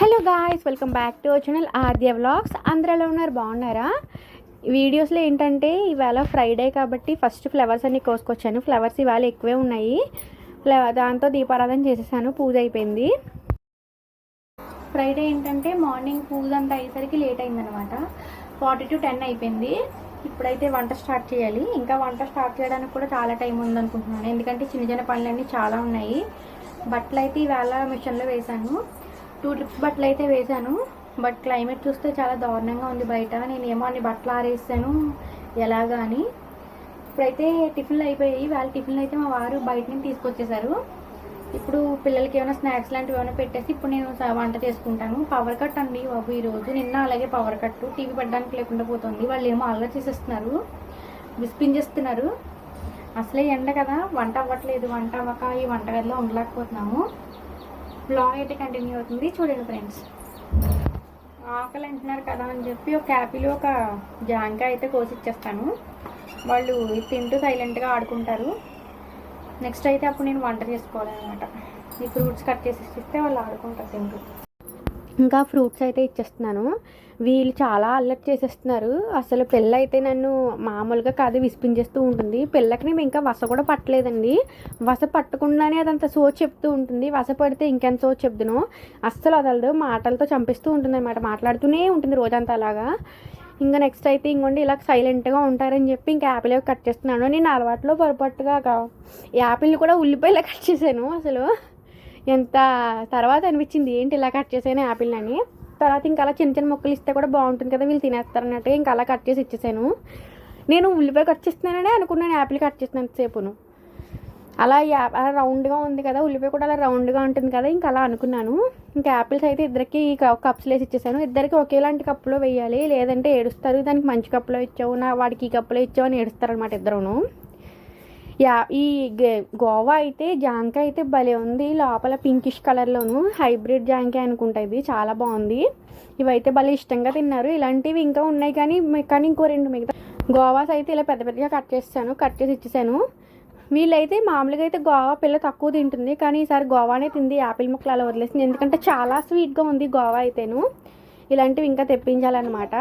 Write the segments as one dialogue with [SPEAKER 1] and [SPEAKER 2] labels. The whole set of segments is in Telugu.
[SPEAKER 1] Hello guys welcome back to our channel Aadya vlogs అందరూ ఎలా ఉన్నారు బాగున్నారా? వీడియోస్లో ఏంటంటే ఇవాళ ఫ్రైడే కాబట్టి ఫస్ట్ ఫ్లవర్స్ అన్ని కోసుకొచ్చాను. ఫ్లవర్స్ ఇవాళ ఎక్కువే ఉన్నాయి. ఫ్లవర్ దాంతో దీపారాధన చేసేసాను పూజ అయిపోయింది. ఫ్రైడే ఏంటంటే మార్నింగ్ పూజ అంతా అయ్యేసరికి లేట్ అయిందనమాట ఫార్టీ టు టెన్ అయిపోయింది. ఇప్పుడైతే వంట స్టార్ట్ చేయాలి. ఇంకా వంట స్టార్ట్ చేయడానికి కూడా చాలా టైం ఉందనుకుంటున్నాను. ఎందుకంటే చిన్న చిన్న పనులన్నీ చాలా ఉన్నాయి. బట్టలు అయితే ఇవాళ మిషన్లో వేశాను టూ ట్రిప్స్ బట్టలు అయితే వేశాను. బట్ క్లైమేట్ చూస్తే చాలా దారుణంగా ఉంది బయట. నేను ఏమో అన్ని బట్టలు ఆరేసాను. ఎలాగా అని. ఇప్పుడైతే టిఫిన్లు అయిపోయాయి. వాళ్ళ టిఫిన్లు అయితే మా వారు బయట నుంచి తీసుకొచ్చేసారు ఇప్పుడు పిల్లలకి ఏమైనా స్నాక్స్ లాంటివి ఏమైనా పెట్టేసి ఇప్పుడు నేను వంట చేసుకుంటాను. పవర్ కట్ అండి బాబు ఈరోజు నిన్న అలాగే పవర్ కట్ టీవీ పెట్టడానికి లేకుండా పోతుంది. వాళ్ళు ఏమో అల్లరి చేసేస్తున్నారు. విసిపించేస్తున్నారు. అసలే ఎండ కదా. వంట అవ్వట్లేదు. వంట అవ్వక ఈ వంటగదిలో ఉండలేకపోతున్నాము. బ్లాగ్ అయితే కంటిన్యూ అవుతుంది. చూడండి ఫ్రెండ్స్ ఆకలి అంటున్నారు కదా అని చెప్పి ఒక యాపిల్ ఒక జాంకాయ అయితే కోసి ఇచ్చేస్తాను వాళ్ళు తింటూ సైలెంట్గా ఆడుకుంటారు. నెక్స్ట్ అయితే అప్పుడు నేను వంట చేసుకోవాలన్నమాట. ఈ ఫ్రూట్స్ కట్ చేసి ఇస్తే వాళ్ళు ఆడుకుంటారు తింటూ. ఇంకా ఫ్రూట్స్ అయితే ఇచ్చేస్తున్నాను. వీళ్ళు చాలా అల్లరి చేసేస్తున్నారు. అసలు పిల్ల అయితే నన్ను మామూలుగా కాదు విసిపించేస్తూ ఉంటుంది. పిల్లకి నేను ఇంకా వస కూడా పట్టలేదండి. వస పట్టకుండానే అదంతా సో చెప్తూ ఉంటుంది. వస పడితే ఇంకెంత సో చెప్దును? అస్సలు వదలదు మాటలతో చంపిస్తూ ఉంటుంది అనమాట మాట్లాడుతూనే ఉంటుంది రోజంతా అలాగా. ఇంకా నెక్స్ట్ అయితే ఇంకోండి ఇలా సైలెంట్గా ఉంటారని చెప్పి ఇంకా యాపిల్ కట్ చేస్తున్నాను. నేను అలవాట్లో పొరపాటుగా యాపిల్ యాపిల్ని కూడా ఉల్లిపాయలు కట్ చేశాను అసలు. ఎంత తర్వాత అనిపించింది ఏంటి ఇలా కట్ చేసాను యాపిల్ అని తర్వాత ఇంకా అలా చిన్న చిన్న ముక్కలు ఇస్తే కూడా బాగుంటుంది కదా వీళ్ళు తినేస్తారు అన్నట్టు ఇంకా అలా కట్ చేసి ఇచ్చేసాను. నేను ఉల్లిపాయ కట్ చేస్తున్నాననే అనుకున్నాను యాపిల్ కట్ చేసినంత సేపును. అలా యాప్ అలా రౌండ్గా ఉంది కదా ఉల్లిపాయ కూడా అలా రౌండ్గా ఉంటుంది కదా ఇంకా అలా అనుకున్నాను. ఇంకా యాపిల్స్ అయితే ఇద్దరికి కప్స్ వేసి ఇచ్చేసాను. ఇద్దరికి ఒకేలాంటి కప్పులో వేయాలి లేదంటే ఏడుస్తారు. దానికి మంచి కప్పులో ఇచ్చావు నా వాడికి ఈ కప్పులో ఇచ్చావు అని ఏడుస్తారు అనమాట ఇద్దరును. యా ఈ గోవా అయితే జాంకాయ అయితే భలే ఉంది. లోపల పింకిష్ కలర్లోను హైబ్రిడ్ జాంకాయ అనుకుంటా ఇది. చాలా బాగుంది. ఇవైతే భలే ఇష్టంగా తిన్నారు. ఇలాంటివి ఇంకా ఉన్నాయి కానీ కానీ ఇంకో రెండు మిగతా. గోవాస్ అయితే ఇలా పెద్ద పెద్దగా కట్ చేస్తాను. కట్ చేసి ఇచ్చేసాను. వీళ్ళైతే మామూలుగా అయితే గోవా పిల్ల తక్కువ తింటుంది. కానీ ఈసారి గోవానే తింది. యాపిల్ ముక్కలు అలా వదిలేసింది. ఎందుకంటే చాలా స్వీట్గా ఉంది గోవా అయితేను. ఇలాంటివి ఇంకా తెప్పించాలన్నమాట.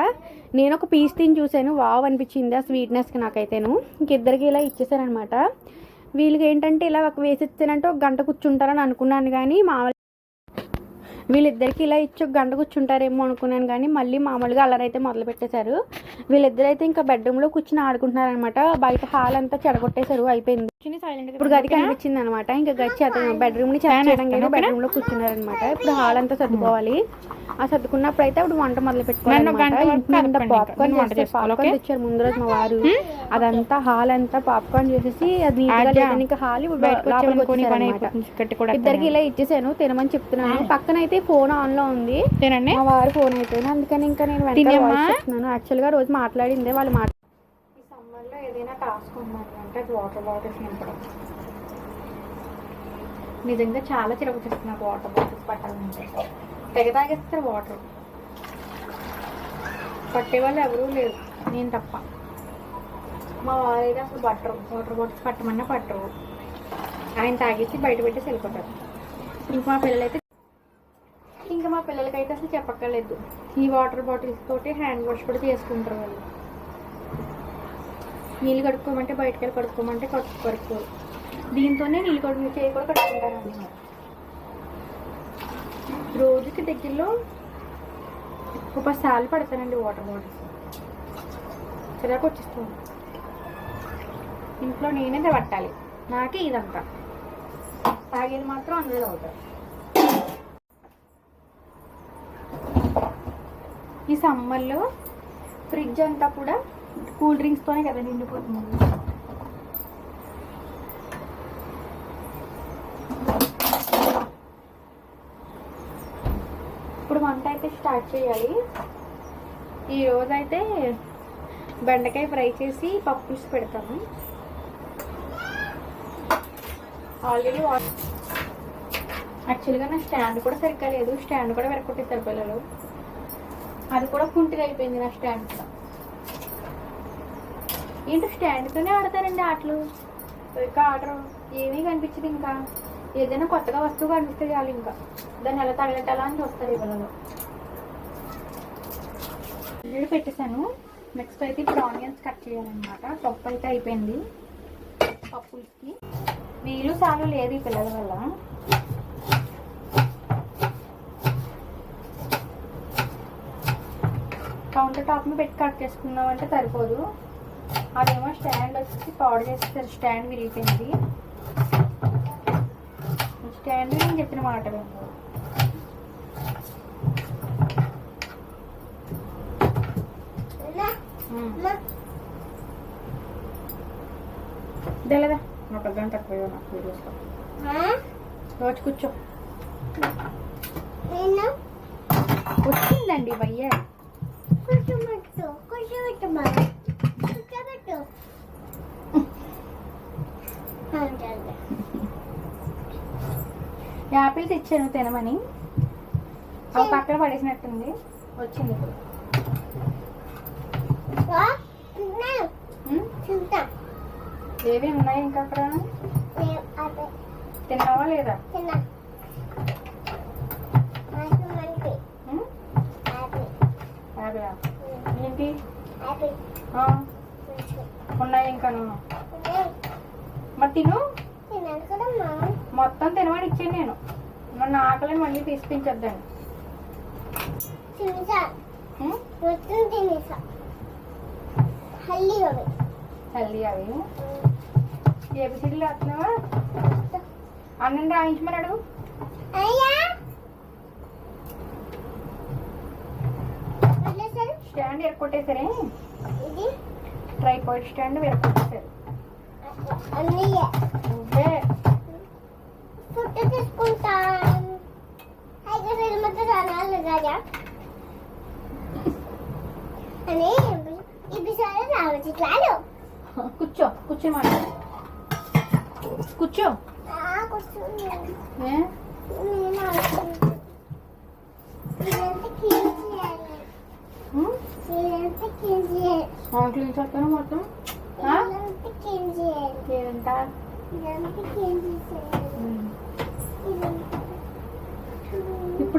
[SPEAKER 1] నేను ఒక పీస్ తిని చూశాను. వావ్ అనిపించింది ఆ స్వీట్నెస్కి నాకైతేను. ఇంకిద్దరికి ఇలా ఇచ్చేసానమాట వీళ్ళకి ఏంటంటే ఇలా ఒక వేసి ఇచ్చానంటే ఒక గంట కూర్చుంటారని అనుకున్నాను కానీ మామూలు వీళ్ళిద్దరికి ఇలా ఇచ్చి ఒక గంట కూర్చుంటారేమో అనుకున్నాను కానీ మళ్ళీ మామూలుగా అల్లరైతే మొదలు పెట్టేశారు వీళ్ళిద్దరైతే ఇంకా బెడ్రూమ్లో కూర్చుని ఆడుకుంటున్నారనమాట బయట హాల్ అంతా చెడగొట్టేశారు. అయిపోయింది. ఇప్పుడు గది కనిపించింది అనమాట ఇంకా గచ్చి అతను బెడ్రూమ్ని చేయడం కానీ బెడ్రూమ్లో కూర్చున్నారనమాట. ఇప్పుడు హాల్ అంతా సర్దుకోవాలి. ఆ సర్దుకున్నప్పుడు అయితే అప్పుడు వంట మొదలు పెట్టుకోవాలి పాప్కార్న్ పాప్కార్న్ తెచ్చారు ముందు రోజు మా వారు. అదంతా హాల్ అంతా పాప్కార్న్ చేసేసి అది ఇంకా హాల్ ఇద్దరికి ఇలా ఇచ్చేసాను తినమని చెప్తున్నాను. పక్కన అయితే ఫోన్ ఆన్లో ఉంది. మా వారు ఫోన్ అయిపోయింది. అందుకని ఇంకా నేను వెంటనే చెప్తున్నాను. యాక్చువల్గా రోజు మాట్లాడిందే వాళ్ళు మాట ఈ సమ్మర్లో ఏదైనా టాస్క్ ఉందండి. అంటే అది వాటర్ బాటిల్స్ నింపడం నిజంగా చాలా చిరకు చేస్తున్నారు వాటర్ బాటిల్స్ పట్టాలంటే. తెగ తాగేస్తారు వాటర్ పట్టే వాళ్ళు ఎవరూ లేరు. నేను తప్ప. మా వారైతే అసలు పట్టరు. Water bottles పట్టమన్నా పట్టరు. ఆయన తాగేసి బయట పెట్టేసి వెళ్ళిపోతారు. ఇంకా మా పిల్లలైతే ఇంకా మా పిల్లలకైతే అసలు చెప్పక్కర్లేదు. ఈ వాటర్ బాటిల్స్ తోటి హ్యాండ్ వాష్ కూడా చేసుకుంటారు వాళ్ళు. నీళ్ళు కడుక్కోమంటే బయటకు వెళ్ళి కడుక్కోమంటే కడుపు కడుక్కోరు దీంతోనే నీళ్ళు కడుపు చేయి కూడా కడుక్కుంటారు అన్నమాట రోజుకి దగ్గరలో ఒక పది సార్లు పడతానండి వాటర్ బాటిల్స్. చిరాకు వచ్చేస్తుంది. ఇంట్లో నేనే పట్టాలి నాకే ఇదంతా. తాగేది మాత్రం అందులో అవుతారు ఈ సమ్మర్లో ఫ్రిడ్జ్ అంతా కూడా కూల్ డ్రింక్స్తోనే కదా నిండిపోతుంది. ఇప్పుడు వంట అయితే స్టార్ట్ చేయాలి. ఈరోజు అయితే బెండకాయ ఫ్రై చేసి పప్పుస్ పెడతాము. ఆల్రెడీ యాక్చువల్గా నా స్టాండ్ కూడా సరిగ్గా లేదు. స్టాండ్ కూడా వెరకొట్టేస్తారు పిల్లలు. అది కూడా కుంటిగా అయిపోయింది నా స్టాండ్ కూడా. ఏంటో స్టాండ్తోనే ఆడతారండి ఆటలు? ఇంకా ఆడరు ఏమీ కనిపించదు ఇంకా. ఏదైనా కొత్తగా వస్తువు కనిపిస్తే చాలు ఇంకా. దాన్ని ఎలా తగలెట్టాలా అని చూస్తారు ఈ పిల్లలు పెట్టేశాను. నెక్స్ట్ అయితే ఇప్పుడు ఆనియన్స్ కట్ చేయాలన్నమాట. పప్పు అయితే అయిపోయింది. పప్పులకి. వీలు సాగు లేదు ఈ పిల్లల వల్ల. కౌంటర్ టాప్ మీద పెట్టి కట్ చేసుకుందాం అంటే సరిపోదు. అదేమో స్టాండ్ వచ్చి పౌడర్ చేసేసారు స్టాండ్ విరిగిపోయింది స్టాండ్ నేను చెప్పిన మాట వినదు. ఉమ్. తెలియదా ఒక గంట తక్కువ నాకు వీడియోస్లో రోజు కూర్చో
[SPEAKER 2] నేను
[SPEAKER 1] వచ్చిందండి భయ్య యాపిల్స్ ఇచ్చాను తినమని. అవి పక్కన పడేసినట్టుంది. వచ్చింది ఏవి ఉన్నాయి ఇంకా అక్కడ? తిన్నావా లేదా? ఏంటి? ఉన్నాయి ఇంకా మరి తిను. మొత్తం తినవాడు ఇచ్చాను నేను. మన ఆకలి మళ్ళీ తీసిపించద్దండి.
[SPEAKER 2] తల్లి అవి.
[SPEAKER 1] వస్తున్నావా? అన్నం రాయించమని అడుగు. స్టాండ్ ఎరుకొట్టేసరే ట్రైపాయిడ్ స్టాండ్ ఎరుకొట్టేసారు
[SPEAKER 2] కదా అని ఇప్పుడు రావచ్చు. ఇట్లాడు.
[SPEAKER 1] కూర్చో కూర్చో మాట. కూర్చో.
[SPEAKER 2] క్లీన్
[SPEAKER 1] చేస్తాను మొత్తం?
[SPEAKER 2] క్లీన్ చేయాలి.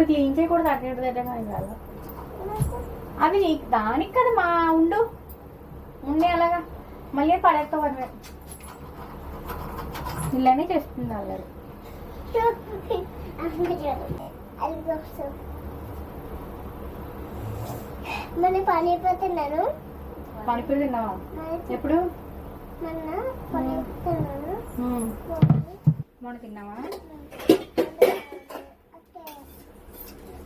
[SPEAKER 2] క్లీన్
[SPEAKER 1] చేయకూడదు అటు దగ్గర కాదు. అది నీకు దానికి కదా మా ఉండు. ఉండే అలాగా. మళ్ళీ పడేస్తావు అని ఇలానే చేస్తుంది అల్లరి.
[SPEAKER 2] మన పని అయిపోతున్నాను
[SPEAKER 1] పానీపూరి తిన్నావా? ఎప్పుడు.
[SPEAKER 2] మొన్న
[SPEAKER 1] తిన్నావా?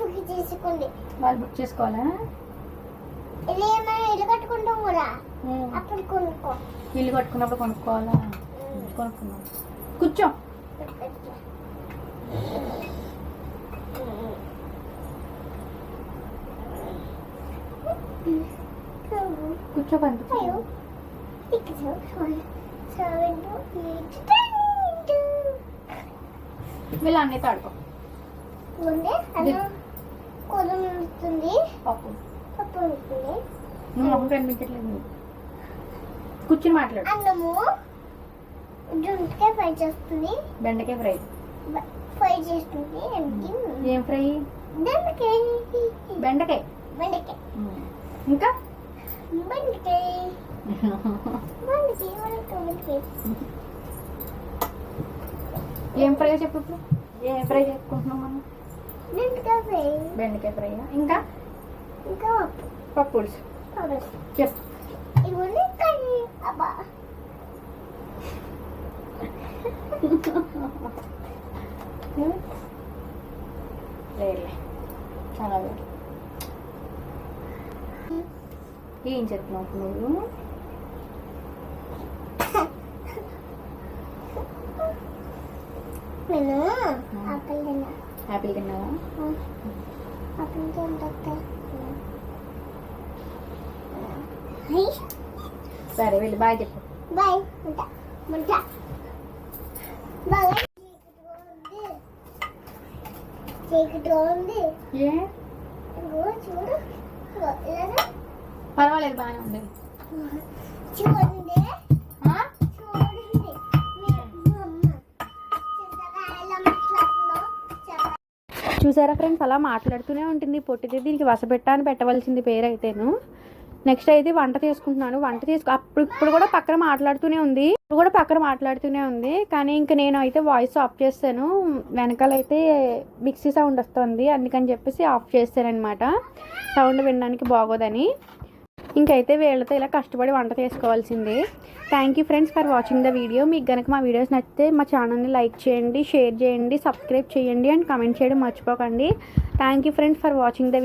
[SPEAKER 2] బుక్ చేసుకోండి
[SPEAKER 1] వాళ్ళు బుక్ చేసుకోవాలా?
[SPEAKER 2] ఇలా ఏమైనా ఇల్లు కట్టుకుంటాం కూడా. అప్పుడు కొనుక్కో.
[SPEAKER 1] ఇల్లు కట్టుకున్నప్పుడు కొనుక్కోవాలా? కొనుక్కున్నాం. కూర్చో. కూర్చో కనిపించు.
[SPEAKER 2] అయ్యో. ఇక్కడ సెవెన్
[SPEAKER 1] వీళ్ళు అన్నీ ఆడుకో.
[SPEAKER 2] ముందే అన్నం కూర ఉంటుంది
[SPEAKER 1] పప్పు.
[SPEAKER 2] పప్పు ఉంటుంది
[SPEAKER 1] నువ్వు మొహం కనిపించట్లేదు. కూర్చుని మాట్లాడు.
[SPEAKER 2] అన్నము దొండకాయ ఫ్రై చేస్తుంది.
[SPEAKER 1] బెండకాయ ఫ్రై.
[SPEAKER 2] ఫ్రై చేస్తుంది.
[SPEAKER 1] ఏం ఫ్రై? బెండకాయ.
[SPEAKER 2] బెండకాయ.
[SPEAKER 1] ఉమ్. ఇంకా?
[SPEAKER 2] బెండకాయ. బెండకాయ బెండకాయ బెండకాయ
[SPEAKER 1] ఏం ఫ్రై చెప్పు ఏం ఫ్రై చేసుకుంటున్నాం మనం?
[SPEAKER 2] దొండకాయ ఫ్రై.
[SPEAKER 1] బెండకాయ ఫ్రై ఇంకా?
[SPEAKER 2] ఇంకా పప్పు.
[SPEAKER 1] పులుసు.
[SPEAKER 2] ఇవన్నీ అబ్బా.
[SPEAKER 1] లేదులే. చాలా. ఏం చెప్తున్నావు నువ్వు?
[SPEAKER 2] నేను ఆకలి తిన్నా.
[SPEAKER 3] యాపిల్ తిన్నావా
[SPEAKER 2] అప్పుడు ఎంత
[SPEAKER 3] సరే వెళ్ళి బాయ్ చెప్పు
[SPEAKER 2] బాయ్ ఉంటా ఉంటా బాయ్ చీకటి ఉంది
[SPEAKER 3] ఏ
[SPEAKER 2] ఇదిగో చూడు ఇదిగో ఇలాగా
[SPEAKER 3] పర్వాలేదు బాగానే ఉంది
[SPEAKER 2] చూడండి
[SPEAKER 3] చూసారా ఫ్రెండ్స్? అలా మాట్లాడుతూనే ఉంటుంది పొట్టిది. దీనికి వసపెట్ట అని పెట్టవలసింది పేరు అయితేను నెక్స్ట్ అయితే వంట చేసుకుంటున్నాను వంట చేసుకు అప్పుడు ఇప్పుడు కూడా పక్కన మాట్లాడుతూనే ఉంది. ఇప్పుడు కూడా పక్కన మాట్లాడుతూనే ఉంది. కానీ ఇంక నేను అయితే వాయిస్ ఆఫ్ చేస్తాను. వెనకాల అయితే మిక్సీ సౌండ్ వస్తుంది. అందుకని చెప్పేసి ఆఫ్ చేస్తానమాట సౌండ్ వినడానికి బాగోదని. ఇంకైతే వీళ్ళతో ఇలా కష్టపడి వంట చేసుకోవాల్సిందే. Thank you friends for watching the video మీకు కనుక మా వీడియోస్ నచ్చితే మా ఛానల్ని లైక్ చేయండి షేర్ చేయండి సబ్స్క్రైబ్ చేయండి అండ్ కమెంట్ చేయడం మర్చిపోకండి. Thank you friends for watching the